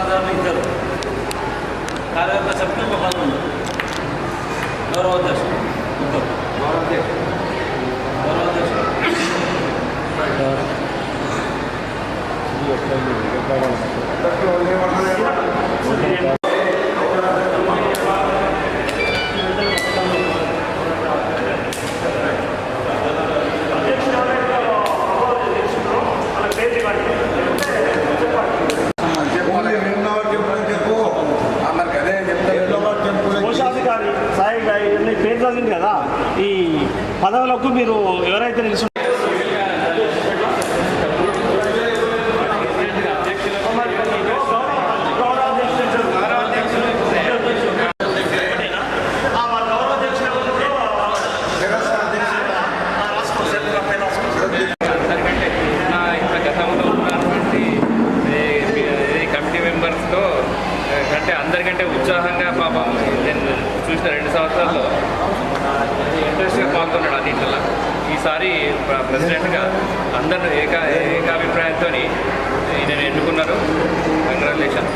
కార్యవర్గదారులు ఇద్దరు. కార్యవర్గ సభ్యులు ఒక పదవులు గౌరవాధ్యక్షుడు ఉత్తమ్ గౌరవాధ్యక్షుడు గౌరవాధ్యక్షుడు ఎక్కడ? చెప్పింది కదా. ఈ పదవులకు మీరు ఎవరైతే నిలిచి ఈసారి ప్ర- ప్రెసిడెంట్గా అందరూ ఏకా ఏకాభిప్రాయంతో నేను ఎన్నుకున్నారు. కంగ్రాచులేషన్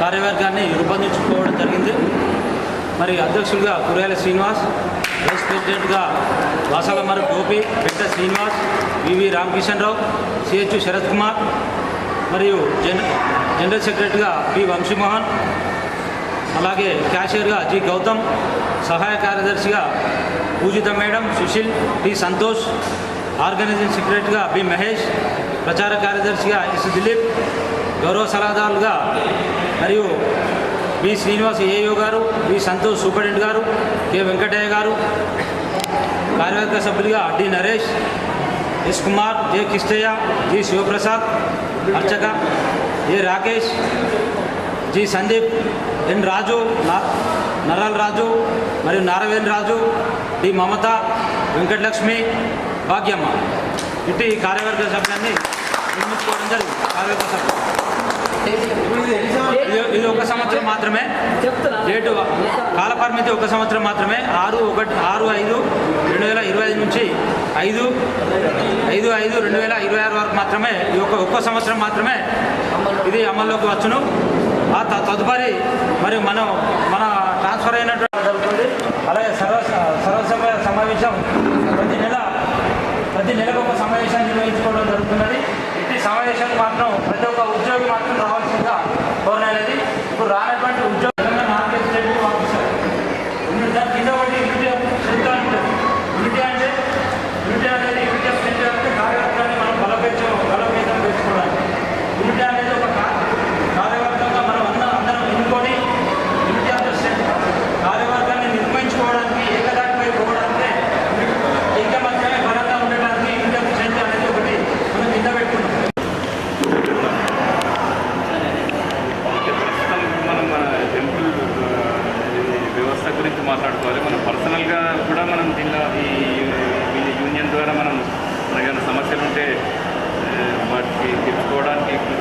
కార్యవర్గాన్ని రూపొందించుకోవడం జరిగింది. మరి అధ్యక్షులుగా కురేల శ్రీనివాస్ వైస్ ప్రెసిడెంట్గా వాసాలమర గోపి పెద్ద శ్రీనివాస్ వివి రామకిషన్ రావు సిహెచ్ శరత్ కుమార్ మరియు జన జనరల్ సెక్రటరీగా పి వంశీమోహన్ అలాగే క్యాషియర్గా జి గౌతమ్ సహాయ కార్యదర్శిగా Pujitha madam Sushil T Santosh organising సెక్రటరీగా బి మహేష్ ప్రచార కార్యదర్శిగా ఎస్ దిలీప్ గౌరవ సలహాదారులుగా మరియు బి శ్రీనివాస్ ఏయో గారు బి సంతోష్ సూపరింటెండెంట్ గారు కె వెంకటయ్య గారు కార్యవర్గ సభ్యులుగా D Naresh S Kumar J Kistaiah G Shivaprasad అర్చక A Rakesh G Sandeep N Raju నా నరాల రాజు మరియు నారవేణ్ రాజు డి మమత వెంకటలక్ష్మి భాగ్యమ్మ. ఇటు ఈ కార్యవర్గ సభ్యులన్నీ నిర్మించుకోవడం జరిగింది. కార్యవర్గ సభ్యులు. ఇది ఒక సంవత్సరం మాత్రమే. డేటు కాలపరిమితి ఒక సంవత్సరం మాత్రమే. ఆరు ఒకటి ఆరు ఐదు రెండు వేల ఇరవై ఐదు నుంచి ఐదు ఐదు ఐదు రెండు వేల ఇరవై ఆరు వరకు మాత్రమే ఈ ఒక ఒక్క సంవత్సరం మాత్రమే ఇది అమల్లోకి వచ్చును. ఆ తదుపరి మరి మనం మన ట్రాన్స్ఫర్ అయినటువంటి జరుగుతుంది అలాగే సర్వ సర్వసభ సమావేశం ప్రతి నెల ప్రతి నెలకు ఒక సమావేశాన్ని నిర్వహించుకోవడం జరుగుతున్నది. ఇట్టి సమావేశానికి మాత్రం ప్రతి ఒక్క ఉద్యోగి మాత్రం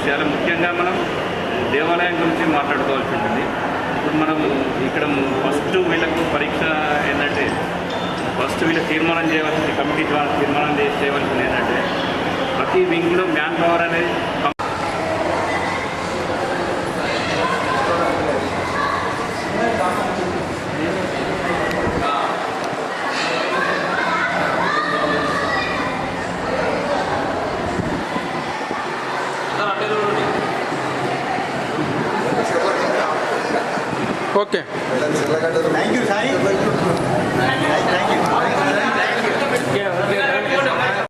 విషయాలు ముఖ్యంగా మనం దేవాలయం గురించి మాట్లాడుకోవాల్సి ఉంటుంది. ఇప్పుడు మనం ఇక్కడ ఫస్ట్ వీళ్ళకు పరీక్ష ఏంటంటే ఫస్ట్ వీళ్ళు తీర్మానం చేయవలసింది కమిటీ ద్వారా తీర్మానం చేసి చేయవలసింది ఏంటంటే ప్రతి వింగ్లో మ్యాన్ పవర్ అనేది okay thank you Sai thank you